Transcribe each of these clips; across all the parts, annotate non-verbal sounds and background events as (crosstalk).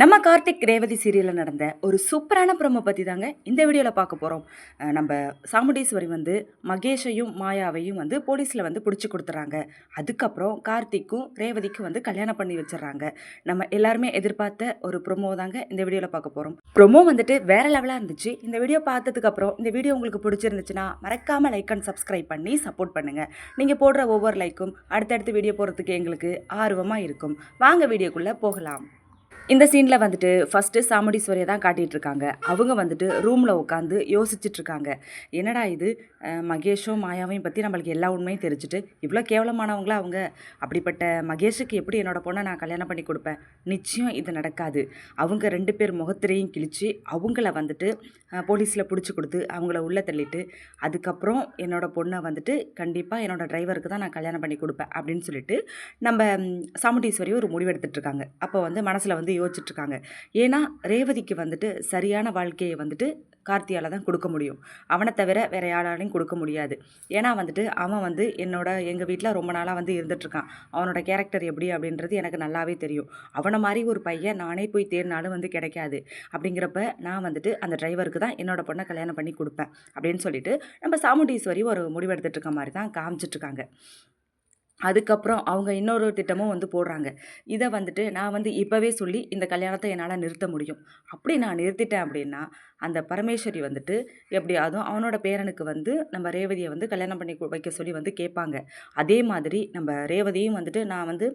நம்ம கார்த்திக் ரேவதி சீரியலில் நடந்த ஒரு சூப்பரான ப்ரோமோ பற்றி தாங்க இந்த வீடியோவில் பார்க்க போகிறோம் நம்ம சாமுண்டீஸ்வரி வந்து மகேஷையும் மாயாவையும் வந்து போலீஸில் வந்து பிடிச்சி கொடுத்துறாங்க. அதுக்கப்புறம் கார்த்திக்கும் ரேவதிக்கும் வந்து கல்யாணம் பண்ணி வச்சிடுறாங்க. நம்ம எல்லாருமே எதிர்பார்த்த ஒரு ப்ரோமோ தாங்க இந்த வீடியோவில் பார்க்க போகிறோம் ப்ரோமோ வந்துட்டு வேற லெவலாக இருந்துச்சு. இந்த வீடியோ பார்த்ததுக்கப்புறம் இந்த வீடியோ உங்களுக்கு பிடிச்சிருந்துச்சுன்னா மறக்காமல் லைக் அண்ட் சப்ஸ்கிரைப் பண்ணி சப்போர்ட் பண்ணுங்கள் நீங்கள் போடுற ஒவ்வொரு லைக்கும் அடுத்தடுத்து வீடியோ போகிறதுக்கு எங்களுக்கு ஆர்வமாக இருக்கும். வாங்க வீடியோக்குள்ளே போகலாம். இந்த சீனில் வந்துட்டு ஃபஸ்ட்டு சாமுடீஸ்வரியை தான் காட்டிகிட்டு இருக்காங்க அவங்க வந்துட்டு ரூமில் உட்காந்து யோசிச்சுட்டு இருக்காங்க என்னடா இது? மகேஷும் மாயாவையும் பற்றி நம்மளுக்கு எல்லா உண்மையும் தெரிஞ்சுட்டு இவ்வளோ கேவலமானவங்களா அவங்க? அப்படிப்பட்ட மகேஷுக்கு எப்படி என்னோட பொண்ணை நான் கல்யாணம் பண்ணி கொடுப்பேன்? நிச்சயம் இது நடக்காது. அவங்க ரெண்டு பேர் முகத்திரையும் கிழிச்சு அவங்கள வந்துட்டு போலீஸில் பிடிச்சி கொடுத்து அவங்கள உள்ளே தள்ளிட்டு அதுக்கப்புறம் என்னோட பொண்ணை வந்துட்டு கண்டிப்பாக என்னோடய டிரைவருக்கு தான் நான் கல்யாணம் பண்ணி கொடுப்பேன் அப்படின்னு சொல்லிட்டு நம்ம சாமுண்டீஸ்வரி ஒரு முடிவு இருக்காங்க அப்போ வந்து மனசில் வந்து இதை இருக்காங்க ஏன்னா ரேவதிக்கு வந்துட்டு சரியான வாழ்க்கையை வந்துட்டு கார்த்தியால தான் கொடுக்க முடியும். அவனை தவிர வேற யாராலையும் கொடுக்க முடியாது. ஏன்னா வந்துட்டு அவன் வந்து என்னோட எங்கள் வீட்டில் ரொம்ப நாளாக வந்து இருந்துட்டுருக்கான் அவனோட கேரக்டர் எப்படி அப்படின்றது எனக்கு நல்லாவே தெரியும். அவனை மாதிரி ஒரு பையன் நானே போய் தேடினாலும் வந்து கிடைக்காது. அப்படிங்கிறப்ப நான் வந்துட்டு அந்த டிரைவருக்கு தான் என்னோட பொண்ணை கல்யாணம் பண்ணி கொடுப்பேன். அப்படின்னு சொல்லிட்டு நம்ம சாமுண்டீஸ்வரி ஒரு முடிவெடுத்துட்டு இருக்க மாதிரி தான் காமிச்சிட்ருக்காங்க. அதுக்கப்புறம் அவங்க இன்னொரு திட்டமும் வந்து போடுறாங்க. இதை வந்துட்டு நான் வந்து இப்போவே சொல்லி இந்த கல்யாணத்தை என்னால் நிறுத்த முடியும். அப்படி நான் நிறுத்திட்டேன் அப்படின்னா அந்த பரமேஸ்வரி வந்துட்டு எப்படியாவது அவனோட பேரனுக்கு வந்து நம்ம ரேவதியை வந்து கல்யாணம் பண்ணி வைக்க சொல்லி வந்து கேட்பாங்க. அதே மாதிரி நம்ம ரேவதியும் வந்துட்டு நான் வந்து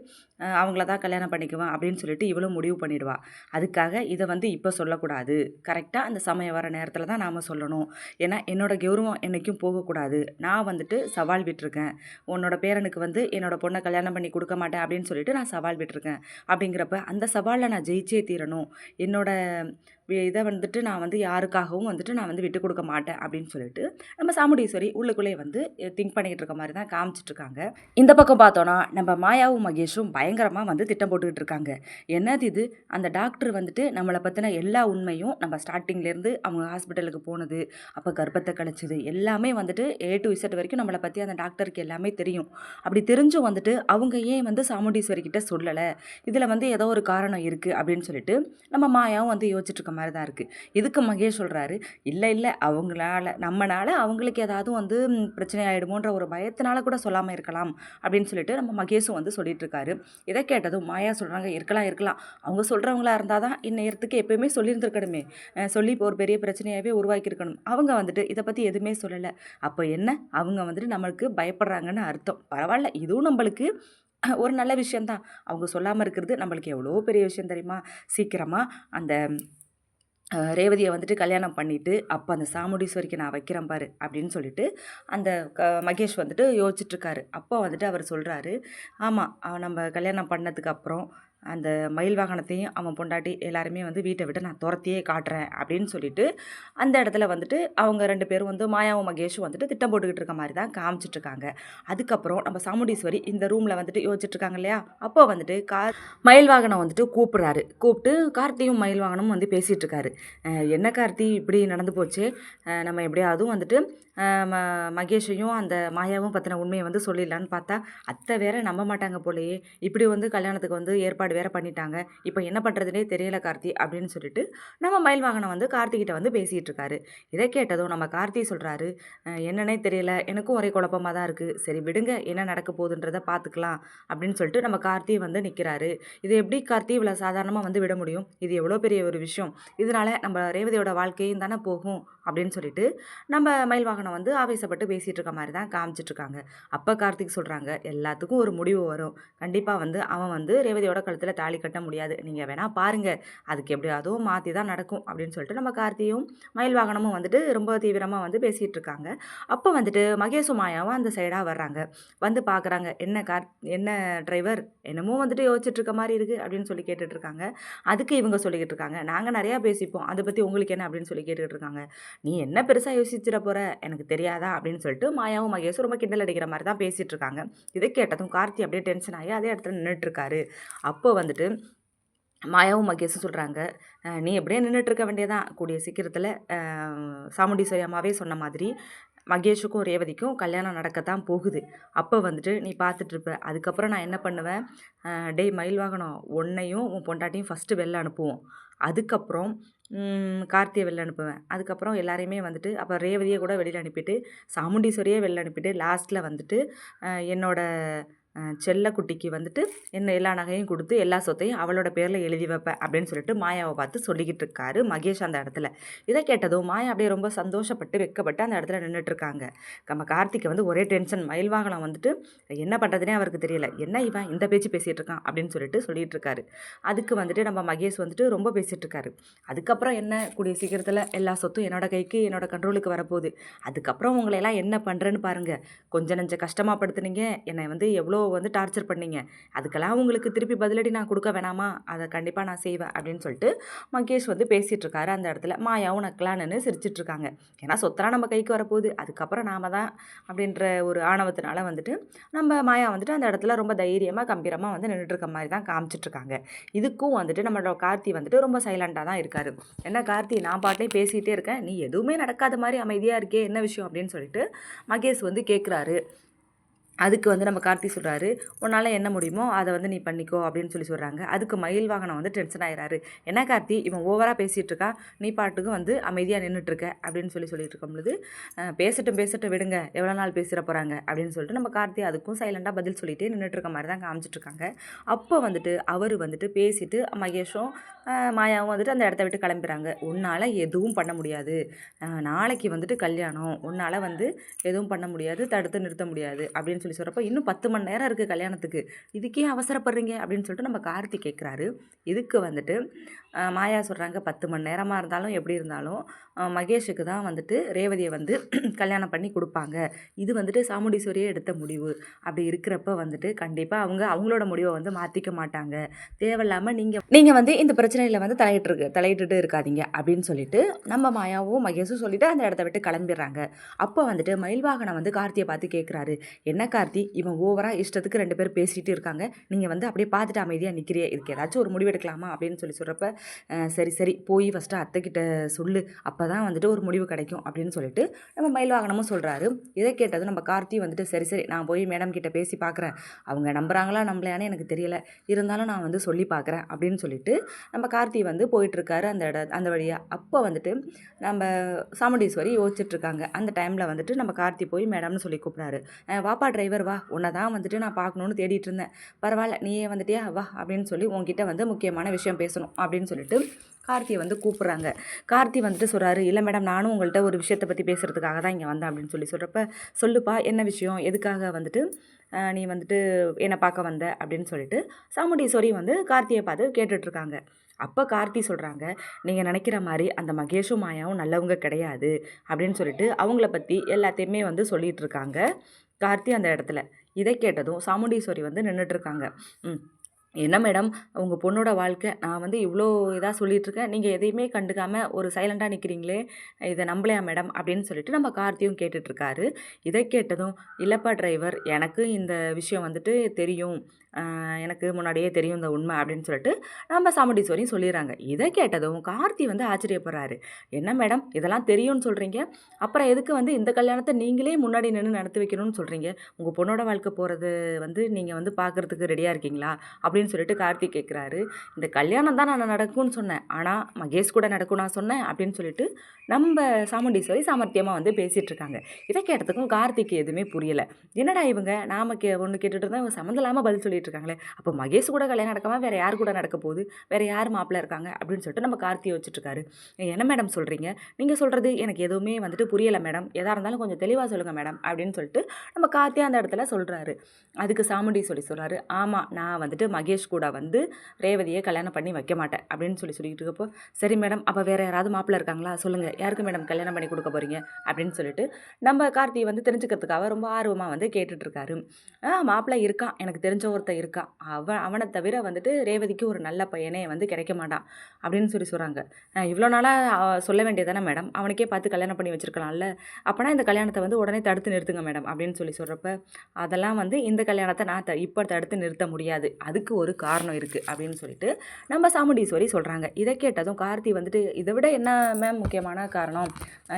அவங்கள தான் கல்யாணம் பண்ணிக்குவேன் அப்படின்னு சொல்லிட்டு இவ்வளோ முடிவு பண்ணிடுவா. அதுக்காக இதை வந்து இப்போ சொல்லக்கூடாது. கரெக்டாக அந்த சமயம் வர நேரத்தில் தான் நாம் சொல்லணும். ஏன்னா என்னோடய கௌரவம் என்றைக்கும் போகக்கூடாது. நான் வந்துட்டு சவால் விட்டிருக்கேன். உன்னோட பேரனுக்கு வந்து என்னோடய பொண்ணை கல்யாணம் பண்ணி கொடுக்க மாட்டேன் அப்படின்னு சொல்லிட்டு நான் சவால் விட்டுருக்கேன். அப்படிங்கிறப்ப அந்த சவாலில் நான் ஜெயிச்சே தீரணும். என்னோட இதை வந்துட்டு நான் வந்து யாருக்காகவும் வந்துட்டு நான் வந்து விட்டு கொடுக்க மாட்டேன் அப்படின்னு சொல்லிட்டு நம்ம சாமுடீஸ்வரி உள்ளுக்குள்ளே வந்து திங்க் பண்ணிக்கிட்டு இருக்க மாதிரி தான் காமிச்சிட்டு இருக்காங்க. இந்த பக்கம் பார்த்தோன்னா நம்ம மாயாவும் மகேஷும் பயங்கரமாக வந்து திட்டம் போட்டுக்கிட்டு இருக்காங்க. என்னது இது? அந்த டாக்டர் வந்துட்டு நம்மளை பற்றின எல்லா உண்மையும் நம்ம ஸ்டார்டிங்லேருந்து அவங்க ஹாஸ்பிட்டலுக்கு போனது அப்போ கர்ப்பத்தை கழிச்சது எல்லாமே வந்துட்டு ஏ டு இசட் வரைக்கும் நம்மளை பற்றி அந்த டாக்டருக்கு எல்லாமே தெரியும். அப்படி தெரிஞ்சும் வந்துட்டு அவங்க ஏன் வந்து சாமுண்டீஸ்வரி கிட்ட சொல்லலை? இதில் வந்து ஏதோ ஒரு காரணம் இருக்குது அப்படின்னு சொல்லிட்டு நம்ம மாயாவும் வந்து யோசிச்சுட்டு இருக்க மாதிரி தான் இருக்குது இதுக்கு மகேஷ் சொல்கிறாரு இல்லை இல்லை அவங்களால நம்மளால் அவங்களுக்கு ஏதாவது வந்து பிரச்சனை ஆகிடுமோன்ற ஒரு பயத்தினால கூட சொல்லாமல் இருக்கலாம் அப்படின்னு சொல்லிட்டு நம்ம மகேஷும் வந்து சொல்லிட்டு இருக்காரு. இதை கேட்டதும் மாயா சொல்கிறாங்க இருக்கலாம் இருக்கலாம். அவங்க சொல்கிறவங்களா இருந்தால் தான் இந்நேரத்துக்கு எப்பயுமே சொல்லியிருந்துருக்கணுமே. சொல்லி இப்போ ஒரு பெரிய பிரச்சனையாகவே உருவாக்கியிருக்கணும். அவங்க வந்துட்டு இதை பற்றி எதுவுமே சொல்லலை. அப்போ என்ன? அவங்க வந்துட்டு நம்மளுக்கு பயப்படுறாங்கன்னு அர்த்தம். பரவாயில்ல இதுவும் நம்மளுக்கு ஒரு நல்ல விஷயந்தான் அவங்க சொல்லாமல் இருக்கிறது நம்மளுக்கு எவ்வளோ பெரிய விஷயம் தெரியுமா? சீக்கிரமாக அந்த ரேவதியை வந்துட்டு கல்யாணம் பண்ணிவிட்டு அப்போ அந்த சாமுண்டீஸ்வரிக்கு நான் வைக்கிறேன் பாரு அப்படின்னு சொல்லிட்டு அந்த க மகேஷ் வந்துட்டு யோசிச்சுட்ருக்காரு அப்போ வந்துட்டு அவர் சொல்கிறாரு ஆமாம் நம்ம கல்யாணம் பண்ணதுக்கு அப்புறம் அந்த மயில் வாகனத்தையும் அவன் பொண்டாட்டி எல்லாருமே வந்து வீட்டை விட்டு நான் துரத்தியே காட்டுறேன் அப்படின்னு சொல்லிட்டு அந்த இடத்துல வந்துட்டு அவங்க ரெண்டு பேரும் வந்து மாயாவும் மகேஷும் வந்துட்டு திட்டம் போட்டுக்கிட்டு இருக்க மாதிரி தான் காமிச்சிட்டு இருக்காங்க. அதுக்கப்புறம் நம்ம சாமுண்டீஸ்வரி இந்த ரூமில் வந்துட்டு யோசிச்சுட்ருக்காங்க இல்லையா? அப்போ வந்துட்டு கார் மயில் வாகனம் வந்துட்டு கூப்பிட்றாரு. கூப்பிட்டு கார்த்தியும் மயில் வாகனமும் வந்து பேசிகிட்டு இருக்காரு. என்ன கார்த்தி? இப்படி நடந்து போச்சு? நம்ம எப்படியாவது வந்துட்டு ம மகேஷையும் அந்த மாயாவும் பற்றின உண்மையை வந்து சொல்லிடலான்னு பார்த்தா அத்தை வேற நம்ப மாட்டாங்க போலயே. இப்படி வந்து கல்யாணத்துக்கு வந்து ஏற்பாடு வேற பண்ணிட்டாங்க. இப்போ என்ன பண்ணுறதுனே தெரியல கார்த்தி அப்படின்னு சொல்லிட்டு நம்ம மயில் வாகனம் வந்து கார்த்திகிட்ட வந்து பேசிகிட்டு இருக்காரு. இதை கேட்டதும் நம்ம கார்த்தி சொல்கிறாரு என்னன்னே தெரியல. எனக்கும் ஒரே குழப்பமாக தான் இருக்குது சரி விடுங்க. என்ன நடக்க போகுதுன்றதை பார்த்துக்கலாம் அப்படின்னு சொல்லிட்டு நம்ம கார்த்தி வந்து நிற்கிறாரு இது எப்படி கார்த்தி இவ்வளோ சாதாரணமாக வந்து விட முடியும்? இது எவ்வளோ பெரிய ஒரு விஷயம். இதனால நம்ம ரேவதியோட வாழ்க்கையும் தானே போகும். அப்படின்னு சொல்லிட்டு நம்ம மயில் வாகனம் வந்து ஆவேசப்பட்டு பேசிகிட்டு இருக்க மாதிரி தான் காமிச்சிட்ருக்காங்க அப்போ கார்த்திக் சொல்கிறாங்க எல்லாத்துக்கும் ஒரு முடிவு வரும். கண்டிப்பாக வந்து அவன் வந்து ரேவதியோட கழுத்தில் தாலி கட்ட முடியாது. நீங்கள் வேணால் பாருங்கள் அதுக்கு எப்படியாவது மாற்றி தான் நடக்கும். அப்படின்னு சொல்லிட்டு நம்ம கார்த்தியும் மயில் வாகனமும் வந்துட்டு ரொம்ப தீவிரமாக வந்து பேசிகிட்டு இருக்காங்க. அப்போ வந்துட்டு மகேஷும் மாயாவும் அந்த சைடாக வர்றாங்க. வந்து பார்க்குறாங்க என்ன கார் என்ன டிரைவர் என்னமோ வந்துட்டு யோசிச்சுட்டு இருக்க மாதிரி இருக்குது அப்படின்னு சொல்லி கேட்டுட்ருக்காங்க அதுக்கு இவங்க சொல்லிக்கிட்டு இருக்காங்க. நாங்கள் நிறையா பேசிப்போம். அதை பற்றி உங்களுக்கு என்ன? அப்படின்னு சொல்லி கேட்டுக்கிட்டு இருக்காங்க. நீ என்ன பெருசாக யோசிச்சிட போகிற எனக்கு தெரியாதா? அப்படின்னு சொல்லிட்டு மாயாவும் மகேஷும் ரொம்ப கிண்டல் அடிக்கிற மாதிரி தான் பேசிகிட்டு இருக்காங்க. இதை கேட்டதும் கார்த்தி அப்படியே டென்ஷன் ஆகி அதே இடத்துல நின்றுட்டுருக்காரு அப்போ வந்துட்டு மாயாவும் மகேஷும் சொல்கிறாங்க நீ எப்படியே நின்றுட்டு இருக்க வேண்டியதான் கூடிய சீக்கிரத்தில் சாமுண்டீஸ்வரி அம்மாவே சொன்ன மாதிரி மகேஷுக்கும் ரேவதிக்கும் கல்யாணம் நடக்கத்தான் போகுது. அப்போ வந்துட்டு நீ பார்த்துட்ருப்ப அதுக்கப்புறம் நான் என்ன பண்ணுவேன்? டேய் மயில் வாகனம் உன்னையும் உன் பொண்டாட்டியும் ஃபஸ்ட்டு வெளில அனுப்புவோம். அதுக்கப்புறம் கார்த்தியை வெளில அனுப்புவேன். அதுக்கப்புறம் எல்லாரையுமே வந்துட்டு அப்போ ரேவதியை கூட வெளியில் அனுப்பிட்டு சாமுண்டீஸ்வரியே வெளில அனுப்பிட்டு லாஸ்ட்டில் வந்துட்டு என்னோடய செல்லக்குட்டிக்கு வந்துட்டு என்ன எல்லா நகையும் கொடுத்து எல்லா சொத்தையும் அவளோட பேரில் எழுதி வைப்பேன் அப்படின்னு சொல்லிட்டு மாயாவை பார்த்து சொல்லிக்கிட்டு இருக்காரு மகேஷ் அந்த இடத்துல. இதை கேட்டதும் மாயா அப்படியே ரொம்ப சந்தோஷப்பட்டு வெட்கப்பட்டு அந்த இடத்துல நின்றுட்டுருக்காங்க நம்ம கார்த்திகை வந்து ஒரே டென்ஷன் மயில் வாகனம் வந்துட்டு என்ன பண்ணுறதுனே அவருக்கு தெரியல. என்ன இவன் இந்த பேச்சு பேசிகிட்டு இருக்கான்? அப்படின்னு சொல்லிட்டு சொல்லிட்டு இருக்காரு. அதுக்கு வந்துட்டு நம்ம மகேஷ் வந்துட்டு ரொம்ப பேசிகிட்டு இருக்காரு. அதுக்கப்புறம் என்ன? கூடிய சீக்கிரத்தில் எல்லா சொத்தும் என்னோட கைக்கு என்னோட கண்ட்ரோலுக்கு வரப்போகுது. அதுக்கப்புறம் உங்களை எல்லாம் என்ன பண்ணுறேன்னு பாருங்கள் கொஞ்சம் நெஞ்ச கஷ்டமாக படுத்துனீங்க. என்னை வந்து எவ்வளோ வந்து டார்ச்சர் பண்ணீங்க. அதுக்கெல்லாம் உங்களுக்கு திருப்பி பதிலடி நான் கொடுக்க வேணாமா? அதை கண்டிப்பாக நான் செய்வேன் அப்படின்னு சொல்லிட்டு மகேஷ் வந்து பேசிகிட்டு இருக்காரு அந்த இடத்துல மாயாவும் நக்கலான்னு சிரிச்சிட்ருக்காங்க ஏன்னா சொத்தெல்லாம் நம்ம கைக்கு வரப்போகுது. அதுக்கப்புறம் நாம தான் அப்படின்ற ஒரு ஆணவத்தினால வந்துட்டு நம்ம மாயா வந்துட்டு அந்த இடத்துல ரொம்ப தைரியமாக கம்பீரமாக வந்து நின்றுட்டுருக்க மாதிரி தான் காமிச்சிட்ருக்காங்க இதுக்கும் வந்துட்டு நம்மளோட கார்த்தி வந்துட்டு ரொம்ப சைலண்ட்டாக தான் இருக்காரு. என்ன கார்த்தி நான் பாட்டே பேசிகிட்டே இருக்கேன். நீ எதுவுமே நடக்காத மாதிரி அமைதியாக இருக்கே என்ன விஷயம் அப்படின்னு சொல்லிட்டு மகேஷ் வந்து கேட்குறாரு அதுக்கு வந்து நம்ம கார்த்தி சொல்கிறாரு உன்னால் என்ன முடியுமோ அதை வந்து நீ பண்ணிக்கோ அப்படின்னு சொல்லி சொல்கிறாங்க அதுக்கு மயில் வாகனம் வந்து டென்ஷன் ஆகிறாரு என்ன கார்த்தி இவன் ஓவராக பேசிகிட்டு இருக்கா? நீ பாட்டுக்கு வந்து அமைதியாக நின்றுட்டுருக்க அப்படின்னு சொல்லி சொல்லிட்டு இருக்கும் பொழுது பேசட்டும் பேசட்டும் விடுங்க. எவ்வளோ நாள் பேசுகிற போகிறாங்க அப்படின்னு சொல்லிட்டு நம்ம கார்த்தி அதுக்கும் சைலண்டாக பதில் சொல்லிகிட்டே நின்றுட்டு இருக்க மாதிரி தான் காமிச்சிட்ருக்காங்க அப்போ வந்துட்டு அவர் வந்துட்டு பேசிட்டு மகேஷும் மாயாவும் வந்துட்டு அந்த இடத்த விட்டு கிளம்புறாங்க. உன்னால் எதுவும் பண்ண முடியாது. நாளைக்கு வந்துட்டு கல்யாணம். உன்னால் வந்து எதுவும் பண்ண முடியாது. தடுத்து நிறுத்த முடியாது. அப்படின்னு சொல்லி சொல்கிறப்ப இன்னும் பத்து மணி நேரம் இருக்குது கல்யாணத்துக்கு. இதுக்கே அவசரப்படுறீங்க அப்படின்னு சொல்லிட்டு நம்ம கார்த்தி கேட்குறாரு இதுக்கு வந்துட்டு மாயா சொல்கிறாங்க பத்து மணி நேரமாக இருந்தாலும் எப்படி இருந்தாலும் மகேஷுக்கு தான் வந்துட்டு ரேவதியை வந்து (clears throat) கல்யாணம் பண்ணி கொடுப்பாங்க. இது வந்துட்டு சாமுண்டீஸ்வரியே எடுத்த முடிவு. அப்படி இருக்கிறப்ப வந்துட்டு கண்டிப்பாக அவங்க அவங்களோட முடிவை வந்து மாற்றிக்க மாட்டாங்க. தேவையில்லாமல் நீங்கள் நீங்கள் வந்து இந்த பிரச்சனையில் வந்து தலையிட்டு இருக்கு தலையிட்டுட்டு இருக்காதீங்க அப்படின்னு சொல்லிட்டு நம்ம மாயாவும் மகேஷும் சொல்லிட்டு அந்த இடத்த விட்டு கிளம்பிடுறாங்க. அப்போ வந்துட்டு மயில் வாகனம் வந்து கார்த்தியை பார்த்து கேட்குறாரு என்ன கார்த்தி இவன் ஓவராக இஷ்டத்துக்கு ரெண்டு பேர் பேசிகிட்டு இருக்காங்க. நீங்கள் வந்து அப்படியே பார்த்துட்டு அமைதியாக நிற்கிறியே இதுக்கு ஏதாச்சும் ஒரு முடிவு எடுக்கலாமா அப்படின்னு சொல்லி சொல்கிறப்ப சரி சரி போய் ஃபஸ்ட்டு அத்தைக்கிட்ட சொல்லு. அப்போ தான் வந்துட்டு ஒரு முடிவு கிடைக்கும் அப்படின்னு சொல்லிட்டு நம்ம மயில் வாகனமும் சொல்கிறாரு இதை கேட்டது நம்ம கார்த்தி வந்துட்டு சரி சரி நான் போய் மேடம் கிட்ட பேசி பார்க்குறேன். அவங்க நம்புறாங்களா நம்பலையான்னு எனக்கு தெரியல. இருந்தாலும் நான் வந்து சொல்லி பார்க்குறேன் அப்படின்னு சொல்லிட்டு நம்ம கார்த்தி வந்து போயிட்டுருக்காரு அந்த இட அந்த வழியாக அப்போ வந்துட்டு நம்ம சாமுண்டீஸ்வரி யோசிச்சுட்ருக்காங்க அந்த டைமில் வந்துட்டு நம்ம கார்த்தி போய் மேடம்னு சொல்லி கூப்பிட்றாரு. வாப்பா டிரைவர் வா உன்னை தான் வந்துட்டு நான் பார்க்கணுன்னு தேடிட்டு இருந்தேன். பரவாயில்ல நீயே வந்துட்டியா வா அப்படின்னு சொல்லி உங்ககிட்ட வந்து முக்கியமான விஷயம் பேசணும் அப்படின்னு சொல்லிட்டு கார்த்தியை வந்து கூப்பிட்றாங்க. கார்த்தி வந்துட்டு சொல்கிறாரு இல்லை மேடம் நானும் உங்கள்கிட்ட ஒரு விஷயத்தை பற்றி பேசுகிறதுக்காக தான் இங்கே வந்தேன் அப்படின்னு சொல்லி சொல்கிறப்ப சொல்லுப்பா என்ன விஷயம்? எதுக்காக வந்துட்டு நீ வந்துட்டு என்னை பார்க்க வந்த? அப்படின்னு சொல்லிட்டு சாமுண்டீஸ்வரி வந்து கார்த்தியை பார்த்து கேட்டுட்ருக்காங்க. அப்போ கார்த்தி சொல்கிறாங்க நீங்கள் நினைக்கிற மாதிரி அந்த மகேஷும் மாயாவும் நல்லவங்க கிடையாது அப்படின்னு சொல்லிட்டு அவங்கள பற்றி எல்லாத்தையுமே வந்து சொல்லிகிட்ருக்காங்க கார்த்தி அந்த இடத்துல. இதை கேட்டதும் சாமுண்டீஸ்வரி வந்து நின்றுட்டுருக்காங்க ம். என்ன மேடம் உங்கள் பொண்ணோட வாழ்க்கை நான் வந்து இவ்வளோ இதாக சொல்லிகிட்ருக்கேன் நீங்கள் எதையுமே கண்டுக்காமல் ஒரு சைலண்ட்டாக நிற்கிறீங்களே இதை நம்பலையா மேடம்? அப்படின்னு சொல்லிட்டு நம்ம கார்த்தியும் கேட்டுட்ருக்காரு இதை கேட்டதும் இல்லைப்பா டிரைவர் எனக்கு இந்த விஷயம் வந்துட்டு தெரியும். எனக்கு முன்னாடியே தெரியும் இந்த உண்மை அப்படின்னு சொல்லிட்டு நம்ம சாமுண்டீஸ்வரியும் சொல்லிடுறாங்க. இதை கேட்டதும் கார்த்தி வந்து ஆச்சரியப்படுறாரு. என்ன மேடம்? இதெல்லாம் தெரியும்னு சொல்கிறீங்க அப்புறம் எதுக்கு வந்து இந்த கல்யாணத்தை நீங்களே முன்னாடி நின்று நடத்தி வைக்கணும்னு சொல்கிறீங்க உங்கள் பொண்ணோட வாழ்க்கை போகிறது வந்து நீங்கள் வந்து பார்க்குறதுக்கு ரெடியாக இருக்கீங்களா? அப்படின்னு சொல்லிட்டு கார்த்தி கேட்குறாரு. இந்த கல்யாணம் தான் நான் நடக்கும்னு சொன்னேன். ஆனால் மகேஷ் கூட நடக்கும் நான் சொன்னேன் அப்படின்னு சொல்லிட்டு நம்ம சாமுண்டீஸ்வரி சாமர்த்தியமாக வந்து பேசிகிட்டு இருக்காங்க. இதை கேட்டதுக்கும் கார்த்திக்கு எதுவுமே புரியலை. என்னடா இவங்க? நாம கே ஒன்று கேட்டுட்டு இருந்தால் இவங்க சம்மந்தம் இல்லாமல் பதில் சொல்லிட்டு இருக்காங்களே அப்போ மகேஷ் கூட கல்யாணம் நடக்காமல் வேறு யார் கூட நடக்க போகுது? வேறு யார் மாப்பிள்ளை இருக்காங்க? அப்படின்னு சொல்லிட்டு நம்ம கார்த்தியை வச்சுட்ருக்காரு என்ன மேடம் சொல்கிறீங்க நீங்கள் சொல்கிறது எனக்கு எதுவுமே வந்துட்டு புரியலை மேடம். எதாக இருந்தாலும் கொஞ்சம் தெளிவாக சொல்லுங்கள் மேடம் அப்படின்னு சொல்லிட்டு நம்ம கார்த்தியை அந்த இடத்துல சொல்கிறாரு அதுக்கு சாமுண்டி சொல்லி சொல்கிறாரு ஆமாம் நான் வந்துட்டு மகேஷ் கூட வந்து ரேவதியை கல்யாணம் பண்ணி வைக்க மாட்டேன் அப்படின்னு சொல்லி சொல்லிட்டு இருக்கப்போ சரி மேடம் அப்போ வேறு யாராவது மாப்பிள்ள இருக்காங்களா? சொல்லுங்கள் யாருக்கு மேடம் கல்யாணம் பண்ணி கொடுக்க போகிறீங்க அப்படின்னு சொல்லிட்டு நம்ம கார்த்தி வந்து தெரிஞ்சுக்கிறதுக்காக ரொம்ப ஆர்வமாக வந்து கேட்டுட்ருக்காரு ஆ மாப்பிள்ளை இருக்கான் எனக்கு தெரிஞ்ச ஒருத்தன் ஒருத்தன் இருக்கான் அவன் அவனை தவிர வந்துட்டு ரேவதிக்கு ஒரு நல்ல பையனே வந்து கிடைக்க மாட்டான் அப்படின்னு சொல்லி சொல்கிறாங்க இவ்வளோ நாளாக சொல்ல வேண்டியதானே மேடம்? அவனுக்கே பார்த்து கல்யாணம் பண்ணி வச்சிருக்கலாம்ல? அப்போனா இந்த கல்யாணத்தை வந்து உடனே தடுத்து நிறுத்துங்க மேடம் அப்படின்னு சொல்லி சொல்கிறப்ப அதெல்லாம் வந்து இந்த கல்யாணத்தை நான் த இப்போ தடுத்து நிறுத்த முடியாது அதுக்கு ஒரு காரணம் இருக்குது அப்படின்னு சொல்லிட்டு நம்ம சாமுண்டீஸ்வரி சொல்கிறாங்க இதை கேட்டதும் கார்த்தி வந்துட்டு இதை விட என்ன மேம் முக்கியமான காரணம்?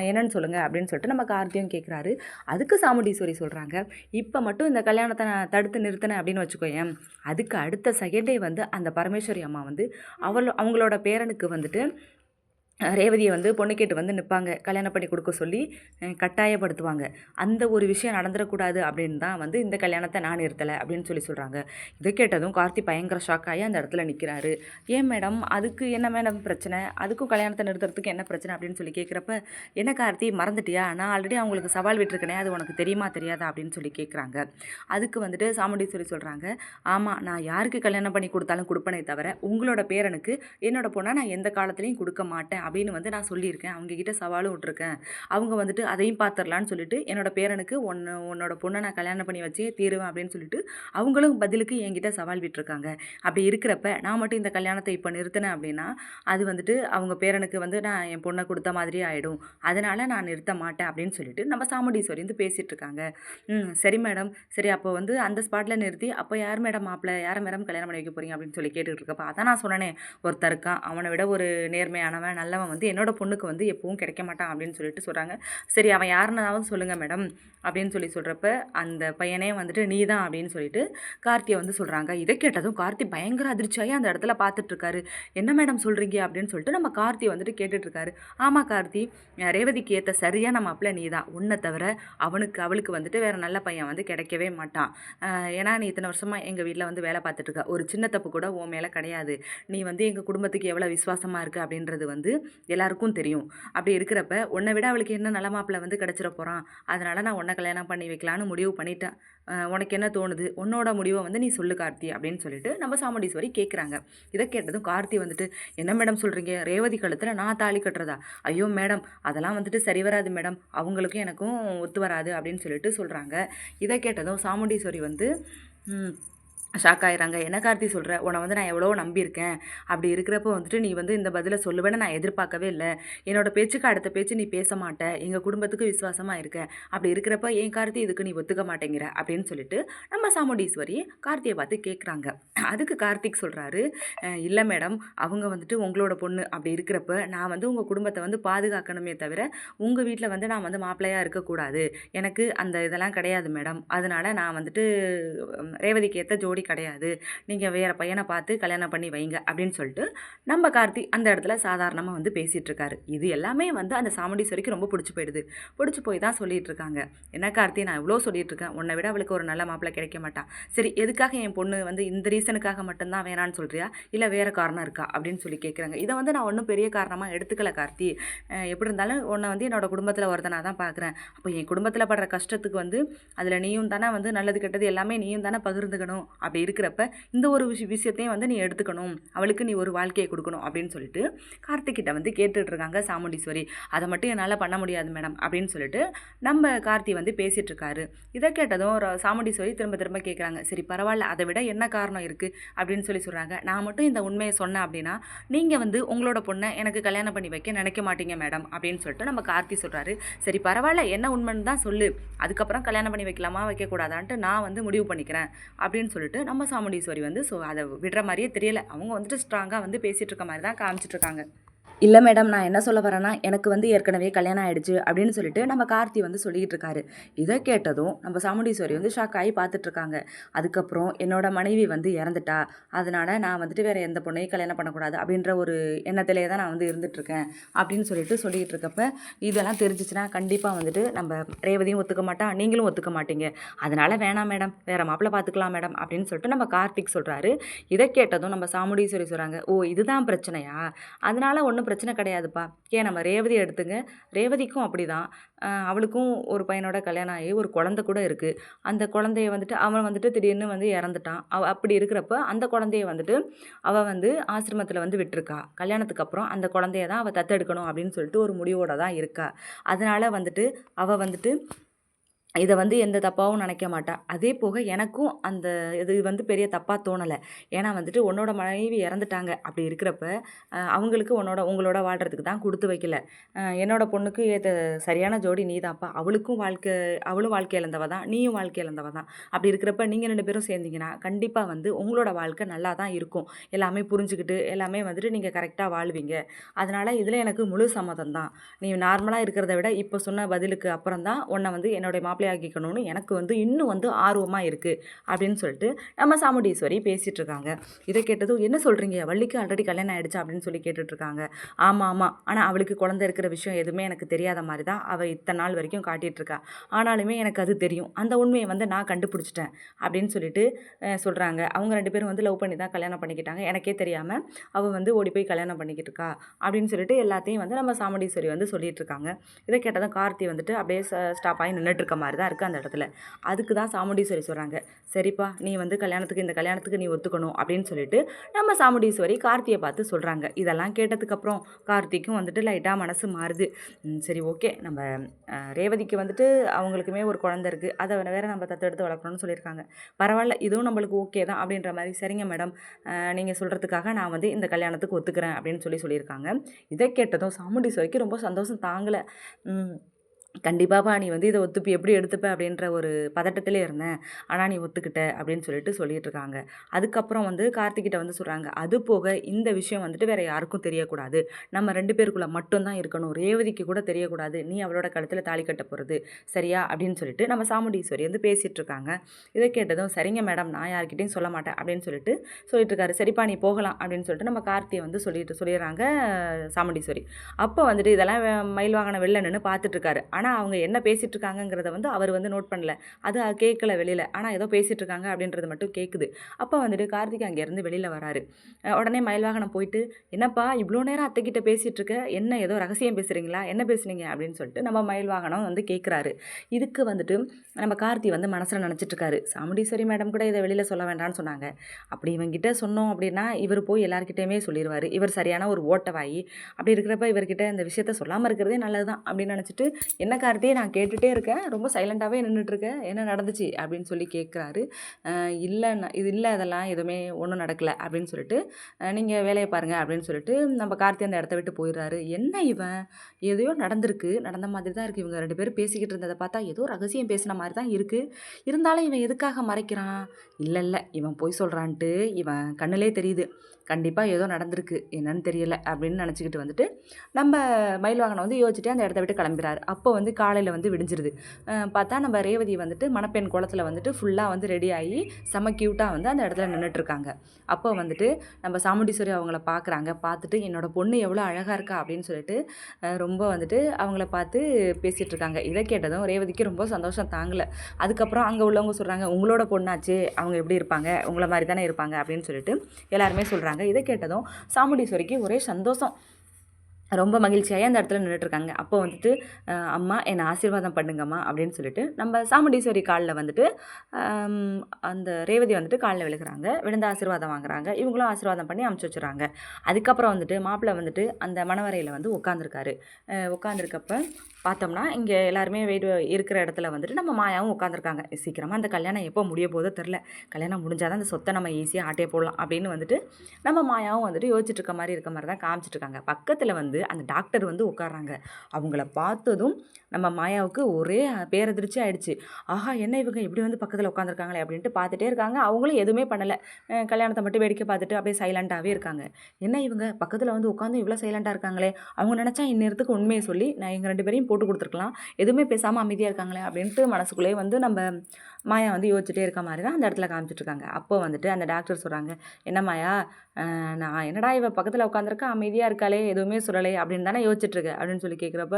என்னன்னு சொல்லுங்கள் அப்படின்னு சொல்லிட்டு நம்ம கார்த்தியும் கேட்குறாரு அதுக்கு சாமுண்டீஸ்வரி சொல்கிறாங்க இப்போ மட்டும் இந்த கல்யாணத்தை நான் தடுத்து நிறுத்தினேன் அப்படின்னு அதுக்கு அடுத்த செகண்டே வந்து அந்த பரமேஸ்வரி அம்மா வந்து அவள் அவங்களோட பேரனுக்கு வந்துட்டு ரேவதியை வந்து பொண்ணு கேட்டு வந்து நிற்பாங்க கல்யாணம் பண்ணி கொடுக்க சொல்லி கட்டாயப்படுத்துவாங்க. அந்த ஒரு விஷயம் நடந்துடக்கூடாது அப்படின்னு தான் வந்து இந்த கல்யாணத்தை நான் நிறுத்தலை அப்படின்னு சொல்லி சொல்கிறாங்க இதை கேட்டதும் கார்த்தி பயங்கர ஷாக் ஆகி அந்த இடத்துல நிற்கிறாரு ஏன் மேடம் அதுக்கு என்ன மேடம் பிரச்சனை? அதுக்கும் கல்யாணத்தை நிறுத்துறதுக்கு என்ன பிரச்சனை? அப்படின்னு சொல்லி கேட்குறப்ப என்ன கார்த்தி? மறந்துட்டியா? நான் ஆல்ரெடி அவங்களுக்கு சவால் விட்டுருக்கனே அது உனக்கு தெரியுமா தெரியாதா? அப்படின்னு சொல்லி கேட்குறாங்க. அதுக்கு வந்துட்டு சாமுண்டீஸ்வரி சொல்கிறாங்க ஆமாம் நான் யாருக்கு கல்யாணம் பண்ணி கொடுத்தாலும் கொடுப்பனே தவிர உங்களோட பேரனுக்கு என்னோட பொண்ணை நான் எந்த காலத்துலையும் கொடுக்க மாட்டேன். அப்படின்னு வந்து நான் சொல்லியிருக்கேன். அவங்கக்கிட்ட சவாலும் விட்டுருக்கேன். அவங்க வந்துட்டு அதையும் பார்த்துடலான்னு சொல்லிட்டு என்னோட பேரனுக்கு ஒன்று உன்னோட பொண்ணை நான் கல்யாணம் பண்ணி வச்சே தீருவேன் அப்படின்னு சொல்லிட்டு அவங்களும் பதிலுக்கு என்கிட்ட சவால் விட்டுருக்காங்க. அப்படி இருக்கிறப்ப நான் மட்டும் இந்த கல்யாணத்தை இப்போ நிறுத்தினேன் அப்படின்னா அது வந்துட்டு அவங்க பேரனுக்கு வந்து நான் என் பொண்ணை கொடுத்த மாதிரி ஆகிடும் அதனால் நான் நிறுத்த மாட்டேன் அப்படின்னு சொல்லிட்டு நம்ம சாமுண்டீஸ்வரி வந்து பேசிகிட்டு இருக்காங்க ம் சரி மேடம். சரி அப்போ வந்து அந்த ஸ்பாட்டில் நிறுத்தி அப்போ யார் மேடம் மாப்பிள்ளை யாரை மேடம் கல்யாணம் பண்ணி வைக்க போகிறீங்க அப்படின்னு சொல்லி கேட்டுக்கிட்டு இருக்கப்போ அதான் நான் சொன்னேனே ஒருத்தருக்கான் அவனை விட ஒரு நேர்மையானவன் நல்ல நல்லவன் வந்து என்னோட பொண்ணுக்கு வந்து எப்பவும் கிடைக்க மாட்டான் அப்படின்னு சொல்லிட்டு சொல்கிறாங்க சரி அவன் யாருன்னாவது சொல்லுங்கள் மேடம் அப்படின்னு சொல்லி சொல்கிறப்ப அந்த பையனே வந்துட்டு நீ தான் அப்படின்னு சொல்லிட்டு கார்த்தியை வந்து சொல்கிறாங்க இதை கேட்டதும் கார்த்தி பயங்கர அதிர்ச்சியாகி அந்த இடத்துல பார்த்துட்ருக்காரு. என்ன மேடம் சொல்கிறீங்க அப்படின்னு சொல்லிட்டு நம்ம கார்த்தி வந்துட்டு கேட்டுட்ருக்காரு. ஆமாம் கார்த்தி ரேவதிக்கு ஏற்ற சரியாக நம்ம அப்பல நீ தான். உன்னை தவிர அவனுக்கு அவளுக்கு வந்துட்டு வேறு நல்ல பையன் வந்து கிடைக்கவே மாட்டான். ஏன்னா நீ இத்தனை வருஷமாக எங்கள் வீட்டில் வந்து வேலை பார்த்துட்ருக்க. ஒரு சின்ன தப்பு கூட உன் மேலே கிடையாது. நீ வந்து எங்கள் குடும்பத்துக்கு எவ்வளோ விசுவாசமாக இருக்குது அப்படின்றது வந்து எல்லாருக்கும் தெரியும். அப்படி இருக்கிறப்ப உன்னை விட அவளுக்கு என்ன நல்ல மாப்பிள்ளை வந்து கிடச்சிட போகிறான் அதனால் நான் உன்னை கல்யாணம் பண்ணி வைக்கலான்னு முடிவு பண்ணிட்டேன். உனக்கு என்ன தோணுது? உன்னோட முடிவை வந்து நீ சொல்லு கார்த்தி. அப்படின்னு சொல்லிட்டு நம்ம சாமுண்டீஸ்வரி கேட்குறாங்க இதை கேட்டதும் கார்த்தி வந்துட்டு என்ன மேடம் சொல்கிறீங்க ரேவதி கழுத்தில் நான் தாலி கட்டுறதா? ஐயோ மேடம் அதெல்லாம் வந்துட்டு சரி வராது மேடம் அவங்களுக்கும் எனக்கும் ஒத்து வராது. அப்படின்னு சொல்லிட்டு சொல்கிறாங்க இதை கேட்டதும் சாமுண்டீஸ்வரி வந்து ம், ஷாக் ஆகிறாங்க என்ன கார்த்தி சொல்கிற உன்னை வந்து நான் எவ்வளோ நம்பியிருக்கேன். அப்படி இருக்கிறப்போ வந்துட்டு நீ வந்து இந்த பதிலை சொல்லுவேன்னு நான் எதிர்பார்க்கவே இல்லை. என்னோடய பேச்சுக்கு அடுத்த பேச்சு நீ பேச மாட்டேன் எங்கள் குடும்பத்துக்கு விசுவாசமாக இருக்க. அப்படி இருக்கிறப்ப ஏன் கார்த்தி இதுக்கு நீ ஒத்துக்க மாட்டேங்கிற? அப்படின்னு சொல்லிட்டு நம்ம சாமுண்டீஸ்வரி கார்த்தியை பார்த்து கேட்குறாங்க. அதுக்கு கார்த்திக் சொல்கிறாரு இல்லை மேடம். அவங்க வந்துட்டு உங்களோட பொண்ணு. அப்படி இருக்கிறப்ப நான் வந்து உங்கள் குடும்பத்தை வந்து பாதுகாக்கணுமே தவிர உங்கள் வீட்டில் வந்து நான் வந்து மாப்பிள்ளையாக இருக்கக்கூடாது. எனக்கு அந்த இதெல்லாம் கிடையாது மேடம். அதனால் நான் வந்துட்டு ரேவதிக்கு ஏற்ற ஜோடி கிடையாது. நீங்கள் வேறு பையனை பார்த்து கல்யாணம் பண்ணி வைங்க அப்படின்னு சொல்லிட்டு நம்ம கார்த்தி அந்த இடத்துல சாதாரணமாக வந்து பேசிகிட்ருக்காரு இது எல்லாமே வந்து அந்த சாமுண்டீஸ்வரிக்கு ரொம்ப பிடிச்சி போயிடுது. பிடிச்சி போய் தான் சொல்லிகிட்டு இருக்காங்க என்ன கார்த்தி நான் இவ்வளோ சொல்லிட்டு இருக்கேன் உன்னை விட அவளுக்கு ஒரு நல்ல மாப்பிள்ளை கிடைக்க மாட்டான் சரி எதுக்காக என் பொண்ணு வந்து இந்த ரீசனுக்காக மட்டும்தான் வேணான்னு சொல்கிறியா இல்லை வேறு காரணம் இருக்கா? அப்படின்னு சொல்லி கேட்குறாங்க இதை வந்து நான் ஒன்றும் பெரிய காரணமாக எடுத்துக்கல கார்த்தி. எப்படி இருந்தாலும் உன்னை வந்து என்னோட குடும்பத்தில் ஒருத்தனாக தான் பார்க்குறேன் அப்போ என் குடும்பத்தில் படுற கஷ்டத்துக்கு வந்து அதில் நீயும் தானே வந்து நல்லது கெட்டது எல்லாமே நீயும் தானே பகிர்ந்துக்கணும் அப்படி இருக்கிறப்ப இந்த ஒரு விஷய விஷயத்தையும் வந்து நீ எடுத்துக்கணும். அவளுக்கு நீ ஒரு வாழ்க்கையை கொடுக்கணும் அப்படின்னு சொல்லிட்டு கார்த்திகிட்ட வந்து கேட்டுட்ருக்காங்க சாமுண்டீஸ்வரி. அதை மட்டும் என்னால் பண்ண முடியாது மேடம் அப்படின்னு சொல்லிட்டு நம்ம கார்த்தி வந்து பேசிகிட்டு இருக்காரு இதை கேட்டதும் சாமுண்டீஸ்வரி திரும்ப திரும்ப கேட்குறாங்க சரி பரவாயில்ல. அதை விட என்ன காரணம் இருக்குது அப்படின்னு சொல்லி சொல்கிறாங்க நான் மட்டும் இந்த உண்மையை சொன்னேன் அப்படின்னா நீங்கள் வந்து உங்களோட பொண்ணை எனக்கு கல்யாணம் பண்ணி வைக்க நினைக்க மாட்டீங்க மேடம் அப்படின்னு சொல்லிட்டு நம்ம கார்த்தி சொல்கிறாரு சரி பரவாயில்ல. என்ன உண்மைன்னு தான் சொல்லு. அதுக்கப்புறம் கல்யாணம் பண்ணி வைக்கலாமா? வைக்கக்கூடாதான்ட்டு நான் வந்து முடிவு பண்ணிக்கிறேன் அப்படின்னு சொல்லிட்டு நம்ம சாமுண்டீஸ்வரி வந்து ஸோ அதை விடுற மாதிரியே தெரியலை. அவங்க வந்துட்டு ஸ்ட்ராங்காக வந்து பேசிகிட்டு இருக்க மாதிரி தான் காமிச்சிட்டு இருக்காங்க. இல்லை மேடம் நான் என்ன சொல்ல வரேன்னா எனக்கு வந்து ஏற்கனவே கல்யாணம் ஆயிடுச்சு அப்படின்னு சொல்லிட்டு நம்ம கார்த்தி வந்து சொல்லிக்கிட்டு இருக்காரு. இதை கேட்டதும் நம்ம சாமுண்டீஸ்வரி வந்து ஷாக் ஆகி பார்த்துட்ருக்காங்க. அதுக்கப்புறம் என்னோட மனைவி வந்து இறந்துட்டா. அதனால் நான் வந்துட்டு வேறு எந்த பொண்ணையும் கல்யாணம் பண்ணக்கூடாது அப்படின்ற ஒரு எண்ணத்திலே தான் நான் வந்து இருந்துகிட்ருக்கேன் அப்படின்னு சொல்லிட்டு சொல்லிக்கிட்டு இருக்கப்ப இதெல்லாம் தெரிஞ்சிச்சுன்னா கண்டிப்பாக வந்துட்டு நம்ம ரேவதியும் ஒத்துக்க மாட்டா நீங்களும் ஒத்துக்க மாட்டீங்க. அதனால் வேணாம் மேடம் வேறு மாப்பிள்ளை பார்த்துக்கலாம் மேடம் அப்படின்னு சொல்லிட்டு நம்ம கார்த்திக் சொல்கிறாரு இதை கேட்டதும் நம்ம சாமுண்டீஸ்வரி சொல்கிறாங்க ஓ இதுதான் பிரச்சனையா? அதனால் ஒன்றும் பிரச்சனை கிடையாதுப்பா. ஏன் நம்ம ரேவதி எடுத்துங்க. ரேவதிக்கும் அப்படி தான் அவளுக்கும் ஒரு பையனோட கல்யாணம் ஆகி ஒரு குழந்தை கூட இருக்குது அந்த குழந்தைய வந்துட்டு அவன் வந்துட்டு திடீர்னு வந்து இறந்துட்டான். அவ அப்படி இருக்கிறப்ப அந்த குழந்தைய வந்துட்டு அவள் வந்து ஆசிரமத்தில் வந்து விட்டுருக்கா. கல்யாணத்துக்கு அப்புறம் அந்த குழந்தைய தான் அவள் தத்தெடுக்கணும் அப்படின்னு சொல்லிட்டு ஒரு முடிவோட தான் இருக்கா. அதனால் வந்துட்டு அவள் வந்துட்டு இதை வந்து எந்த தப்பாகவும் நினைக்க மாட்டாள் அதே போக எனக்கும் அந்த இது வந்து பெரிய தப்பாக தோணலை ஏன்னா வந்துட்டு உன்னோட மனைவி இறந்துட்டாங்க. அப்படி இருக்கிறப்ப, அவங்களுக்கு உன்னோட உங்களோட வாழ்கிறதுக்கு தான் கொடுத்து வைக்கல. என்னோட பொண்ணுக்கு ஏற்ற சரியான ஜோடி நீ தான்ப்பா. அவளுக்கும் வாழ்க்கை அவளும் வாழ்க்கை இழந்தவ தான். நீயும் வாழ்க்கை இழந்தவ தான். அப்படி இருக்கிறப்ப நீங்கள் ரெண்டு பேரும் சேர்ந்தீங்கன்னா, கண்டிப்பாக வந்து உங்களோட வாழ்க்கை நல்லா தான் இருக்கும். எல்லாமே புரிஞ்சுக்கிட்டு எல்லாமே வந்துட்டு நீங்கள் கரெக்டாக வாழ்வீங்க. அதனால் இதில் எனக்கு முழு சம்மதம் தான். நீ நார்மலாக இருக்கிறத விட, இப்போ சொன்ன பதிலுக்கு அப்புறம் தான் உன்னை வந்து என்னுடைய மாப்பிள்ளையாக்கிக்கணும்னு எனக்கு வந்து இன்னும் வந்து ஆர்வமாக இருக்குது அப்படின்னு சொல்லிட்டு நம்ம சாமுண்டீஸ்வரி பேசிகிட்டு இருக்காங்க. இதை கேட்டதும் என்ன சொல்கிறீங்க வள்ளிக்கு ஆல்ரெடி கல்யாணம் ஆயிடுச்சா? அப்படின்னு சொல்லி கேட்டுட்டு இருக்காங்க. ஆமாம் ஆமாம் ஆனால் அவளுக்கு குழந்தை இருக்கிற விஷயம் எதுவுமே எனக்கு தெரியாத மாதிரி தான் அவள் இத்தனை நாள் வரைக்கும் காட்டிகிட்ருக்கா ஆனாலுமே எனக்கு அது தெரியும். அந்த உண்மையை வந்து நான் கண்டுபிடிச்சிட்டேன் அப்படின்னு சொல்லிட்டு சொல்கிறாங்க அவங்க ரெண்டு பேரும் வந்து லவ் பண்ணி தான் கல்யாணம் பண்ணிக்கிட்டாங்க. எனக்கே தெரியாமல் அவள் வந்து ஓடி போய் கல்யாணம் பண்ணிக்கிட்டு இருக்கா. அப்படின்னு சொல்லிட்டு எல்லாத்தையும் வந்து நம்ம சாமுண்டீஸ்வரி வந்து சொல்லிட்டு இருக்காங்க. இதை கேட்டதும் கார்த்தி வந்துட்டு அப்படியே ஸ்டாப் ஆகி நின்னுட்டு இருக்க மாதிரி தான் இருக்குது அந்த இடத்துல. அதுக்கு தான் சாமுண்டீஸ்வரி சொல்கிறாங்க சரிப்பா, நீ வந்து கல்யாணத்துக்கு இந்த கல்யாணத்துக்கு நீ ஒத்துக்கணும் அப்படின்னு சொல்லிட்டு நம்ம சாமுண்டீஸ்வரி கார்த்தியை பார்த்து சொல்கிறாங்க இதெல்லாம் கேட்டதுக்கப்புறம் கார்த்திக்கும் வந்துட்டு லைட்டாக மனசு மாறுது. சரி ஓகே. நம்ம ரேவதிக்கு வந்துட்டு அவங்களுக்குமே ஒரு குழந்தை இருக்குது அதை வேறு நம்ம தத்தெடுத்து வளர்க்கணும்னு சொல்லியிருக்காங்க. பரவாயில்ல இதுவும் நம்மளுக்கு ஓகே தான் அப்படின்ற மாதிரி சரிங்க மேடம். நீங்கள் சொல்கிறதுக்காக நான் வந்து இந்த கல்யாணத்துக்கு ஒத்துக்கிறேன் அப்படின்னு சொல்லி சொல்லியிருக்காங்க. இதை கேட்டதும் சாமுண்டீஸ்வரிக்கு ரொம்ப சந்தோஷம் தாங்கலை கண்டிப்பாக கண்டிப்பாப்பா நீ வந்து இதை ஒத்துப்பி எப்படி எடுத்துப்ப அப்படின்ற ஒரு பதட்டத்திலே இருந்தேன். ஆனா நீ ஒத்துக்கிட்ட அப்படின்னு சொல்லிட்டு சொல்லிட்டு இருக்காங்க. அதுக்கப்புறம் வந்து கார்த்திகிட்ட வந்து சொல்கிறாங்க அது போக இந்த விஷயம் வந்துட்டு வேற யாருக்கும் தெரியக்கூடாது. நம்ம ரெண்டு பேருக்குள்ள மட்டும்தான் இருக்கணும். ரேவதிக்கு கூட தெரியக்கூடாது. நீ அவளோட கழுத்தில் தாலி கட்ட போகிறது சரியா? அப்படின்னு சொல்லிட்டு நம்ம சாமுண்டீஸ்வரி வந்து பேசிகிட்டு இருக்காங்க. இதை கேட்டதும் சரிங்க மேடம் நான் யார்கிட்டையும் சொல்ல மாட்டேன் அப்படின்னு சொல்லிட்டு சொல்லிட்டு இருக்காரு. சரிப்பா நீ போகலாம் அப்படின்னு சொல்லிட்டு நம்ம கார்த்தியை வந்து சொல்லிட்டு சொல்லிடுறாங்க சாமுண்டீஸ்வரி. அப்போ வந்துட்டு இதெல்லாம் மயில் வாகனம் வெளில நின்று பார்த்துட்டு இருக்காரு. ஆனால் அவங்க என்ன பேசிகிட்டு இருக்காங்கங்கிறத வந்து அவர் வந்து நோட் பண்ணல. அது கேட்கல வெளியில் ஆனால் ஏதோ பேசிகிட்டு இருக்காங்க அப்படின்றது மட்டும் கேட்குது. அப்போ வந்துட்டு கார்த்திக் அங்கேருந்து வெளியில் வராரு. உடனே மயில் வாகனம் போயிட்டு, "என்னப்பா இவ்வளோ நேரம் அத்தைக்கிட்ட பேசிகிட்டு இருக்க? என்ன ஏதோ ரகசியம் பேசுறீங்களா? என்ன பேசுனீங்க?" அப்படின்னு சொல்லிட்டு நம்ம மயில் வாகனம் வந்து கேட்குறாரு. இதுக்கு வந்துட்டு நம்ம கார்த்தி வந்து மனசில் நினச்சிட்ருக்காரு சாமுண்டீஸ்வரி மேடம் கூட இதை வெளியில சொல்ல வேண்டாம்னு சொன்னாங்க. அப்படி இவங்ககிட்ட சொன்னோம் அப்படின்னா, இவர் போய் எல்லார்கிட்டயுமே சொல்லிடுவார் இவர் சரியான ஒரு ஓட்டவாயி. அப்படி இருக்கிறப்ப இவர்கிட்ட இந்த விஷயத்த சொல்லாமல் இருக்கிறதே நல்லது தான் அப்படின்னு நினச்சிட்டு "என்ன கார்த்தி நான் கேட்டுகிட்டே இருக்கேன். ரொம்ப சைலண்ட்டாகவே நின்றுட்டுருக்கேன் என்ன நடந்துச்சு?" அப்படின்னு சொல்லி கேட்குறாரு. இல்லை இது இல்லை அதெல்லாம் எதுவுமே ஒன்றும் நடக்கல." அப்படின்னு சொல்லிட்டு, நீங்கள் வேலையை பாருங்கள் பாருங்க." அப்படின்னு சொல்லிட்டு நம்ம கார்த்தி அந்த இடத்த விட்டு போயிடுறாரு. என்ன இவன்? எதையோ நடந்திருக்கு. நடந்த மாதிரி தான் இருக்குது இவங்க ரெண்டு பேரும் பேசிக்கிட்டு இருந்தத பார்த்தா ஏதோ ரகசியம் பேசின மாதிரி தான் இருக்குது இருந்தாலும் இவன் எதுக்காக மறைக்கிறான்? இல்லை இல்லை இவன் பொய் சொல்கிறான்ட்டு இவன் கண்ணுலே தெரியுது. கண்டிப்பாக ஏதோ நடந்திருக்கு. என்னன்னு தெரியலை அப்படின்னு நினச்சிக்கிட்டு வந்துட்டு, நம்ம மயில் வாகனம் வந்து யோசிச்சுட்டு அந்த இடத்த விட்டு கிளம்புறாரு அப்போ வந்து காலையில் வந்து விடிஞ்சிருது. பார்த்தா நம்ம ரேவதி வந்துட்டு மணப்பெண் குளத்தில் வந்துட்டு ஃபுல்லாக வந்து ரெடி ஆகி செம க்யூட்டாக வந்து அந்த இடத்துல நின்றுட்டுருக்காங்க அப்போ வந்துட்டு நம்ம சாமுண்டீஸ்வரி அவங்கள பார்க்குறாங்க. பார்த்துட்டு என்னோட பொண்ணு எவ்வளோ அழகாக இருக்கா அப்படின்னு சொல்லிட்டு ரொம்ப வந்துட்டு அவங்கள பார்த்து பேசிகிட்டு இருக்காங்க. இதை கேட்டதும் ரேவதிக்கு ரொம்ப சந்தோஷம் தாங்கலை அதுக்கப்புறம் அங்கே உள்ளவங்க சொல்கிறாங்க "உங்களோட பொண்ணாச்சே அவங்க எப்படி இருப்பாங்க? உங்களை மாதிரி தானே இருப்பாங்க." அப்படின்னு சொல்லிட்டு எல்லாருமே சொல்கிறாங்க இதை கேட்டதும் சாமுண்டீஸ்வரிக்கு ஒரே சந்தோஷம். ரொம்ப மகிழ்ச்சியாகி அந்த இடத்துல நின்றுட்டுருக்காங்க அப்போ வந்துட்டு "அம்மா என்னை ஆசீர்வாதம் பண்ணுங்கம்மா" அப்படின்னு சொல்லிட்டு நம்ம சாமுண்டீஸ்வரி காலில் வந்துட்டு அந்த ரேவதி வந்துட்டு காலில் விழுகிறாங்க விழுந்த ஆசீர்வாதம் வாங்குறாங்க. இவங்களும் ஆசீர்வாதம் பண்ணி அமுச்சு வச்சுறாங்க அதுக்கப்புறம் வந்துட்டு மாப்பிள்ளை வந்துட்டு அந்த மணவரையில் வந்து உட்காந்துருக்காரு. உட்காந்துருக்கப்போ உட்காந்துருக்கப்ப பார்த்தோம்னா, இங்கே எல்லாருமே வெயிட் இருக்கிற இடத்துல வந்துட்டு நம்ம மாயாவும் உட்காந்துருக்காங்க. சீக்கிரமாக அந்த கல்யாணம் எப்போ முடிய போதோ தெரில. கல்யாணம் முடிஞ்சால் தான் அந்த சொத்தை நம்ம ஈஸியாக ஆட்டே போடலாம்." அப்படின்னு வந்துட்டு நம்ம மாயாவும் வந்துட்டு யோசிச்சுட்டு இருக்க மாதிரி இருக்க மாதிரி தான் காமிச்சிட்ருக்காங்க பக்கத்தில் வந்து அந்த டாக்டர் வந்து உட்கார்றாங்க. அவங்கள பார்த்ததும் நம்ம மாயாவுக்கு ஒரே பேரதிர்ச்சி ஆகிடுச்சு ஆஹா! என்ன இவங்க இப்படி வந்து பக்கத்தில் உட்காந்துருக்காங்களே அப்படின்ட்டு பார்த்துட்டே இருக்காங்க. அவங்களும் எதுவுமே பண்ணலை கல்யாணத்தை மட்டும் வேடிக்கை பார்த்துட்டு அப்படியே சைலண்ட்டாகவே இருக்காங்க. என்ன இவங்க பக்கத்தில் வந்து உட்காந்து இவ்வளோ சைலண்ட்டாக இருக்காங்களே! அவங்க நினச்சா இந்நேரத்துக்கு உண்மையை சொல்லி நான் எங்கள் ரெண்டு பேரையும் போட்டு கொடுத்துருக்கலாம் எதுவுமே பேசாமல் அமைதியாக இருக்காங்களே அப்படின்ட்டு மனசுக்குள்ளேயே வந்து நம்ம மாயா வந்து யோசிச்சுட்டே இருக்க மாதிரி தான் அந்த இடத்துல காமிச்சிட்ருக்காங்க அப்போ வந்துட்டு அந்த டாக்டர் சொல்கிறாங்க "என்ன மாயா, நான் என்னடா இவ பக்கத்தில் உட்காந்துருக்கா அமைதியாக இருக்காளே! எதுவுமே சொல்லலை அப்படின்னு தானே யோசிச்சிட்டுருக்கு அப்படின்னு சொல்லி கேட்குறப்ப,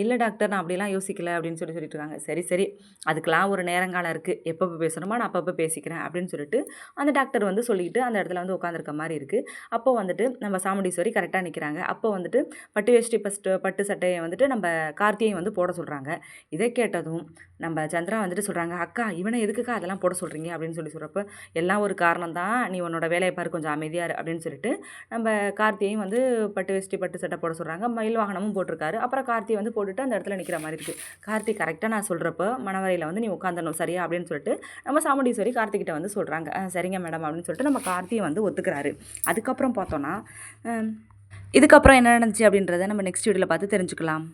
இல்லை டாக்டர் நான் அப்படிலாம் யோசிக்கல." அப்படின்னு சொல்லி சொல்லிட்டு இருக்காங்க. "சரி, சரி. அதுக்கெலாம் ஒரு நேரங்காலம் இருக்குது எப்பப்போ பேசணுமோ நான் அப்பப்போ பேசிக்கிறேன்." அப்படின்னு சொல்லிட்டு அந்த டாக்டர் வந்து சொல்லிட்டு அந்த இடத்துல வந்து உட்காந்துருக்க மாதிரி இருக்குது அப்போ வந்துட்டு நம்ம சாமுண்டீஸ்வரி கரெக்டாக நிற்கிறாங்க அப்போ வந்துட்டு பட்டு வேஷ்டி பஸ்ட்டு பட்டு சட்டையை வந்துட்டு நம்ம கார்த்தியை வந்து போட சொல்கிறாங்க இதை கேட்டதும் நம்ம சந்திரா வந்துட்டு சொல்கிறாங்க அக்கா இவனை எதுக்குக்கா அதெல்லாம் போட சொல்கிறீங்க அப்படின்னு சொல்லி சொல்கிறப்ப எல்லாம் ஒரு காரணம் தான். நீ உன்னோட வேலையை பாரு கொஞ்சம் அமைதியாக இரு. அப்படின்னு சொல்லிட்டு நம்ம கார்த்தியையும் வந்து பட்டு வேஷ்டி பட்டு சட்டை போட சொல்கிறாங்க மயில் வாகனமும் போட்டிருக்காரு. அப்புறம் கார்த்தியை வந்து போட்டுட்டு அந்த இடத்துல நிற்கிற மாதிரி இருக்குது கார்த்தி கரெக்டாக நான் சொல்கிறப்ப மணவரையில் வந்து நீ உட்காந்துடணும் சரியா? அப்படின்னு சொல்லிட்டு நம்ம சாமுண்டீஸ்வரி கார்த்திகிட்ட வந்து சொல்கிறாங்க சரிங்க மேடம். அப்படின்னு சொல்லிட்டு நம்ம கார்த்தியை வந்து ஒத்துக்கிறாரு. அதுக்கப்புறம் பார்த்தோன்னா இதுக்கப்புறம் என்ன நடந்துச்சு அப்படின்றத நம்ம நெக்ஸ்ட் வீடியோவில் பார்த்து தெரிஞ்சுக்கலாம்.